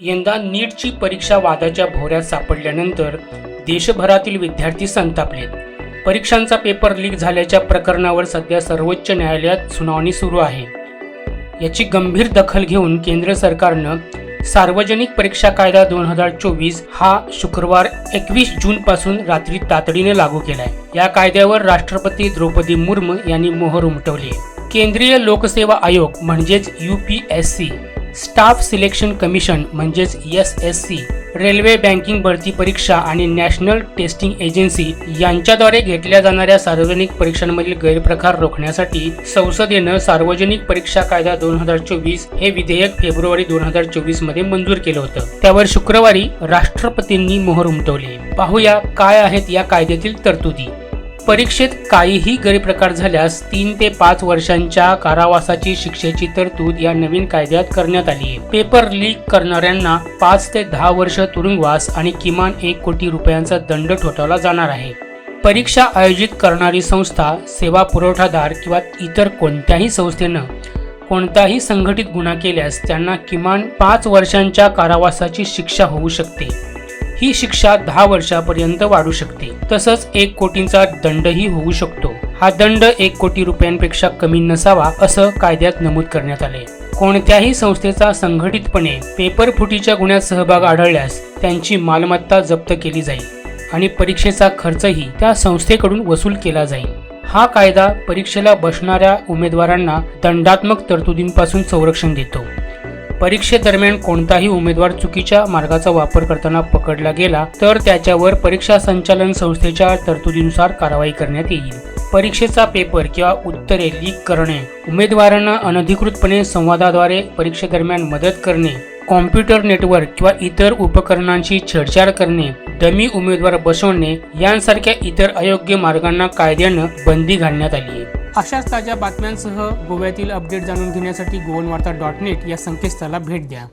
यंदा नीटची परीक्षा वादाच्या भोवऱ्यात सापडल्यानंतर देशभरातील विद्यार्थी संतापलेत. परीक्षांचा पेपर लीक झाल्याच्या प्रकरणावर सध्या सर्वोच्च न्यायालयात सुनावणी सुरू आहे. याची गंभीर दखल घेऊन केंद्र सरकारनं सार्वजनिक परीक्षा कायदा दोन हजार चोवीस हा शुक्रवार एकवीस जूनपासून रात्री तातडीने लागू केलाय. या कायद्यावर राष्ट्रपती द्रौपदी मुर्मू यांनी मोहर उमटवली. केंद्रीय लोकसेवा आयोग म्हणजेच U P S C staff selection commission म्हणजेच S S C railway banking भरती परीक्षा आणि नॅशनल टेस्टिंग एजन्सी यांच्याद्वारे घेतल्या जाणाऱ्या सार्वजनिक परीक्षांमधील गैरप्रकार रोखण्यासाठी संसदेनं सार्वजनिक परीक्षा कायदा दोन हजार चोवीस हे विधेयक फेब्रुवारी दोन हजार चोवीसमध्ये मंजूर केलं होतं. त्यावर शुक्रवारी राष्ट्रपतींनी मोहर उमटवली. पाहूया काय आहेत या कायद्यातील तरतुदी. परीक्षेत काहीही गैरप्रकार झाल्यास तीन ते पाच वर्षांच्या कारावासाची शिक्षेची तरतूद या नवीन कायद्यात करण्यात आली. आहे पेपर लीक करणाऱ्यांना पाच ते दहा वर्ष तुरुंगवास आणि किमान एक कोटी रुपयांचा दंड ठोठावला जाणार आहे. परीक्षा आयोजित करणारी संस्था सेवा पुरवठादार किंवा इतर कोणत्याही संस्थेनं कोणताही संघटित गुन्हा केल्यास त्यांना किमान पाच वर्षांच्या कारावासाची शिक्षा होऊ शकते. ही शिक्षा दहा वर्षापर्यंत वाढू शकते. तसंच एक कोटींचा दंडही होऊ शकतो. हा दंड एक कोटी रुपयांपेक्षा कमी नसावा असं कायद्यात नमूद करण्यात आले कोणत्याही संस्थेचा संघटितपणे पेपर फुटीच्या गुन्ह्यात सहभाग आढळल्यास त्यांची मालमत्ता जप्त केली जाईल आणि परीक्षेचा खर्चही त्या संस्थेकडून वसूल केला जाईल. हा कायदा परीक्षेला बसणाऱ्या उमेदवारांना दंडात्मक तरतुदींपासून संरक्षण देतो. परीक्षेदरम्यान कोणताही उमेदवार चुकीच्या मार्गाचा वापर करताना पकडला गेला तर त्याच्यावर परीक्षा संचालन संस्थेच्या तरतुदीनुसार कारवाई करण्यात येईल. परीक्षेचा पेपर किंवा उत्तरे लीक करणे उमेदवारांना अनधिकृतपणे संवादाद्वारे परीक्षेदरम्यान मदत करणे कॉम्प्युटर नेटवर्क किंवा इतर उपकरणांशी छेडछाड करणे डमी उमेदवार बसवणे यांसारख्या इतर अयोग्य मार्गांना कायद्यानं बंदी घालण्यात आली आहे. अशाच ताज्या बातम्यांसह गोव्यातील अपडेट जाणून घेण्यासाठी गोवन वार्ता डॉट नेट या संकेतस्थळाला भेट द्या.